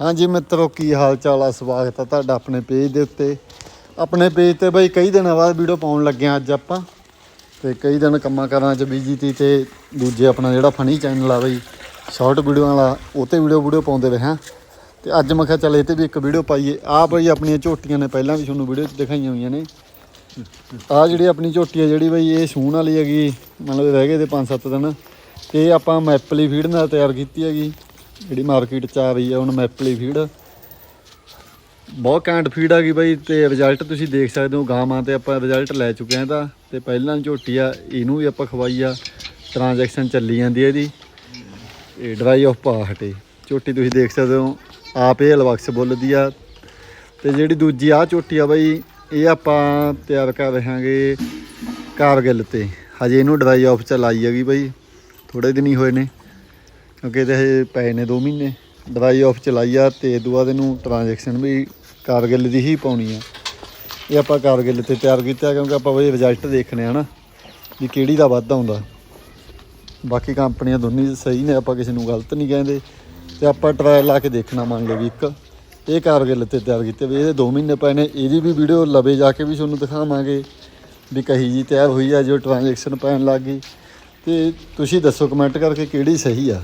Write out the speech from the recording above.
ਹਾਂਜੀ ਮਿੱਤਰੋ, ਕੀ ਹਾਲ ਚਾਲ ਆ? ਸਵਾਗਤ ਆ ਤੁਹਾਡਾ ਆਪਣੇ ਪੇਜ ਦੇ ਉੱਤੇ। ਆਪਣੇ ਪੇਜ ਤੇ ਬਈ ਕਈ ਦਿਨਾਂ ਬਾਅਦ ਵੀਡੀਓ ਪਾਉਣ ਲੱਗੇ ਆ ਅੱਜ ਆਪਾਂ। ਤੇ ਕਈ ਦਿਨ ਕੰਮਾਂ ਕਾਰਾਂ 'ਚ ਬਿਜ਼ੀ ਤੀ ਤੇ ਦੂਜੇ ਆਪਣਾ ਜਿਹੜਾ ਫਨੀ ਚੈਨਲ ਆ ਬਈ ਸ਼ਾਰਟ ਵੀਡੀਓ ਵਾਲਾ, ਉਹ ਤੇ ਵੀਡੀਓ ਵੀਡੀਓ ਪਾਉਂਦੇ ਰਹੇ ਹਾਂ ਤੇ ਅੱਜ ਮੈਂ ਕਿਹਾ ਚੱਲ ਇਹ ਤੇ ਵੀ ਇੱਕ ਵੀਡੀਓ ਪਾਈਏ। ਆ ਬਈ ਆਪਣੀਆਂ ਝੋਟੀਆਂ ਨੇ, ਪਹਿਲਾਂ ਵੀ ਤੁਹਾਨੂੰ ਵੀਡੀਓ 'ਚ ਦਿਖਾਈਆਂ ਹੋਈਆਂ ਨੇ। ਆ ਜਿਹੜੀ ਆਪਣੀ ਝੋਟੀ ਆ, ਜਿਹੜੀ ਬਈ ਇਹ ਸੂਣ ਵਾਲੀ ਹੈਗੀ, ਮਤਲਬ ਰਹਿ ਗਏ ਤੇ 5-7 ਦਿਨ। ਤੇ ਆਪਾਂ ਮੈਪਲੀ ਫੀਡ ਨਾਲ ਤਿਆਰ ਕੀਤੀ ਹੈਗੀ। ਜਿਹੜੀ ਮਾਰਕੀਟ 'ਚ ਆ ਰਹੀ ਹੈ ਹੁਣ ਮੈਪਲੀ ਫੀਡ ਬਹੁਤ ਘੈਂਟ ਫੀਡ ਆ ਗਈ ਬਾਈ, ਤੇ ਰਿਜ਼ਲਟ ਤੁਸੀਂ ਦੇਖ ਸਕਦੇ ਹੋ ਗਾਵਾਂ ਤੇ ਆਪਾਂ ਰਿਜ਼ਲਟ ਲੈ ਚੁੱਕੇ ਹਾਂ ਤਾਂ। ਤੇ ਪਹਿਲਾਂ ਝੋਟੀ ਆ, ਇਹਨੂੰ ਵੀ ਆਪਾਂ ਖਵਾਈ ਆ। ਟ੍ਰਾਂਜੈਕਸ਼ਨ ਚੱਲੀ ਜਾਂਦੀ ਹੈ ਇਹਦੀ। ਇਹ ਡਰਾਈ ਆਫ ਪਾ ਹਟੇ। ਝੋਟੀ ਤੁਸੀਂ ਦੇਖ ਸਕਦੇ ਹੋ, ਆਪ ਇਹ ਅਲਵਕਸ ਬੁੱਲਦੀ ਆ। ਤੇ ਜਿਹੜੀ ਦੂਜੀ ਆ ਝੋਟੀ ਆ ਬਾਈ, ਇਹ ਆਪਾਂ ਤਿਆਰ ਕਰ ਰਹੇ ਹਾਂਗੇ ਕਾਰਗਿਲ ਤੇ। ਹਜੇ ਇਹਨੂੰ ਡਰਾਈ ਆਫ ਚ ਲਾਈ ਹੈਗੀ ਬਾਈ। ਥੋੜੇ ਦਿਨ ਹੀ ਹੋਏ ਨੇ। ਕਿਉਂਕਿ ਇਹਦੇ ਹਜੇ ਪਏ ਨੇ 2 ਮਹੀਨੇ। ਡਰਾਈ ਆਫ ਚਲਾਈ ਆ ਤੇ ਇਹ ਤੋਂ ਬਾਅਦ ਇਹਨੂੰ ਟ੍ਰਾਂਜੈਕਸ਼ਨ ਵੀ ਕਾਰਗਿਲ ਦੀ ਹੀ ਪਾਉਣੀ ਆ। ਇਹ ਆਪਾਂ ਕਾਰਗਿਲ ਤੇ ਤਿਆਰ ਕੀਤਾ ਕਿਉਂਕਿ ਆਪਾਂ ਬਈ ਰਿਜ਼ਲਟ ਦੇਖਣੇ ਆ ਨਾ, ਵੀ ਕਿਹੜੀ ਦਾ ਵੱਧ ਆਉਂਦਾ। ਬਾਕੀ ਕੰਪਨੀਆਂ ਦੋਨੀ ਸਹੀ ਨੇ, ਆਪਾਂ ਕਿਸੇ ਨੂੰ ਗਲਤ ਨਹੀਂ ਕਹਿੰਦੇ। ਤੇ ਆਪਾਂ ਟਰਾਇਲ ਲਾ ਕੇ ਦੇਖਣਾ ਮੰਨ ਲਓ ਵੀ ਇੱਕ, ਇਹ ਕਾਰਗਿਲ ਤੇ ਤਿਆਰ ਕੀਤੇ ਵੀ ਇਹਦੇ 2 ਮਹੀਨੇ ਪਏ ਨੇ। ਇਹਦੀ ਵੀ ਵੀਡੀਓ ਲਵੇ ਜਾ ਕੇ ਵੀ ਤੁਹਾਨੂੰ ਦਿਖਾਵਾਂਗੇ ਵੀ ਕਹੀ ਜੀ ਤਿਆਰ ਹੋਈ ਆ, ਜੋ ਟ੍ਰਾਂਜੈਕਸ਼ਨ ਪੈਣ ਲੱਗ ਗਈ। ਤੇ ਤੁਸੀਂ ਦੱਸੋ ਕਮੈਂਟ ਕਰਕੇ ਕਿਹੜੀ ਸਹੀ ਆ।